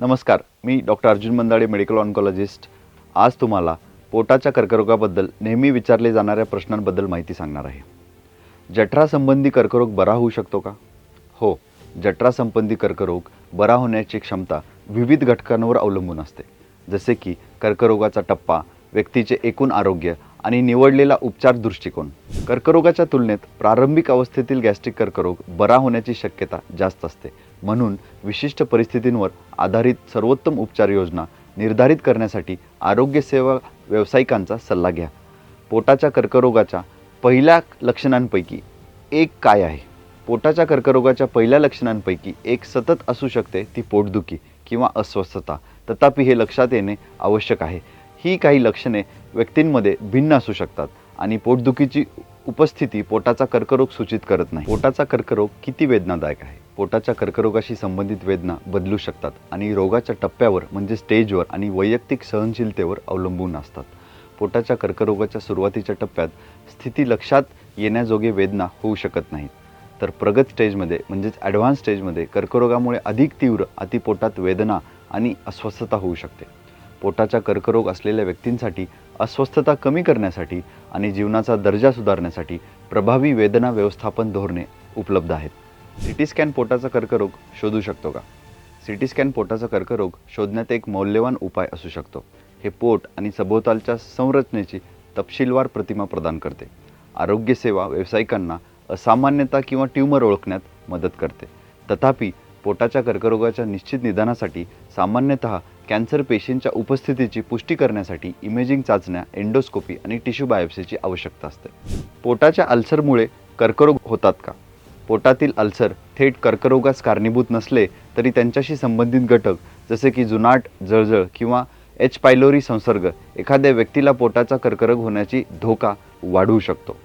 नमस्कार मी doctor Arjun Mandade medical oncologist आज तुम्हाला पोटाच्या कर्करोगाबद्दल नेहमी विचारले जाणाऱ्या प्रश्नांबद्दल माहिती सांगणार आहे. जठरासंबंधी कर्करोग बरा होऊ शकतो का? हो जठरासंबंधी कर्करोग बरा होण्याची क्षमता विविध घटकांवर अवलंबून असते. जसे की कर्करोगाचा टप्पा व्यक्तीचे एकूण आरोग्य आणि निवडलेला उपचार दृष्टिकोन. कर्करोगाच्या तुलनेत प्रारंभिक अवस्थेतील गॅस्ट्रिक कर्करोग बरा होण्याची शक्यता जास्त असते. म्हणून विशिष्ट परिस्थितींवर आधारित सर्वोत्तम उपचार योजना निर्धारित करण्यासाठी आरोग्यसेवा व्यावसायिकांचा सल्ला घ्या. पोटाच्या कर्करोगाच्या पहिल्या लक्षणांपैकी एक काय आहे? पोटाच्या कर्करोगाच्या पहिल्या लक्षणांपैकी एक सतत असू शकते ती पोटदुखी किंवा अस्वस्थता. तथापि हे लक्षात येणे आवश्यक आहे. ही काही लक्षणे व्यक्तींमध्ये भिन्न असू शकतात आणि पोटदुखीची उपस्थिती पोटाचा कर्करोग सूचित करत नाही. पोटाचा कर्करोग किती वेदनादायक आहे? पोटाच्या कर्करोगाशी संबंधित वेदना बदलू शकतात आणि रोगाच्या टप्प्यावर म्हणजे स्टेजवर आणि वैयक्तिक सहनशीलतेवर अवलंबून असतात. पोटाच्या कर्करोगाच्या सुरुवातीच्या टप्प्यात स्थिती लक्षात येण्याजोगे वेदना होऊ शकत नाहीत. तर प्रगत स्टेजमध्ये म्हणजेच ॲडव्हान्स स्टेजमध्ये कर्करोगामुळे अधिक तीव्र अतिपोटात वेदना आणि अस्वस्थता होऊ शकते. पोटाचा कर्करोग असलेल्या व्यक्तींसाठी अस्वस्थता कमी करण्यासाठी आणि जीवनाचा दर्जा सुधारण्यासाठी प्रभावी वेदना व्यवस्थापन धोरणे उपलब्ध आहेत. सी टी स्कॅन पोटाचा कर्करोग शोधू शकतो का? सी टी स्कॅन पोटाचा कर्करोग शोधण्यात एक मौल्यवान उपाय असू शकतो. हे पोट आणि सभोवतालच्या संरचनेची तपशीलवार प्रतिमा प्रदान करते. आरोग्यसेवा व्यावसायिकांना असामान्यता किंवा ट्यूमर ओळखण्यात मदत करते. तथापि पोटाच्या कर्करोगाच्या निश्चित निदानासाठी सामान्यतः कॅन्सर पेशींच्या उपस्थितीची पुष्टी करण्यासाठी इमेजिंग चाचण्या एंडोस्कोपी आणि टिश्यू बायोप्सीची आवश्यकता असते. पोटाच्या अल्सरमुळे कर्करोग होतात का? पोटातील अल्सर थेट कर्करोगास कारणीभूत नसले तरी त्यांच्याशी संबंधित घटक जसे की जुनाट जळजळ किंवा एच. पायलोरी संसर्ग एखाद्या व्यक्तीला पोटाचा कर्करोग होण्याची धोका वाढवू शकतो.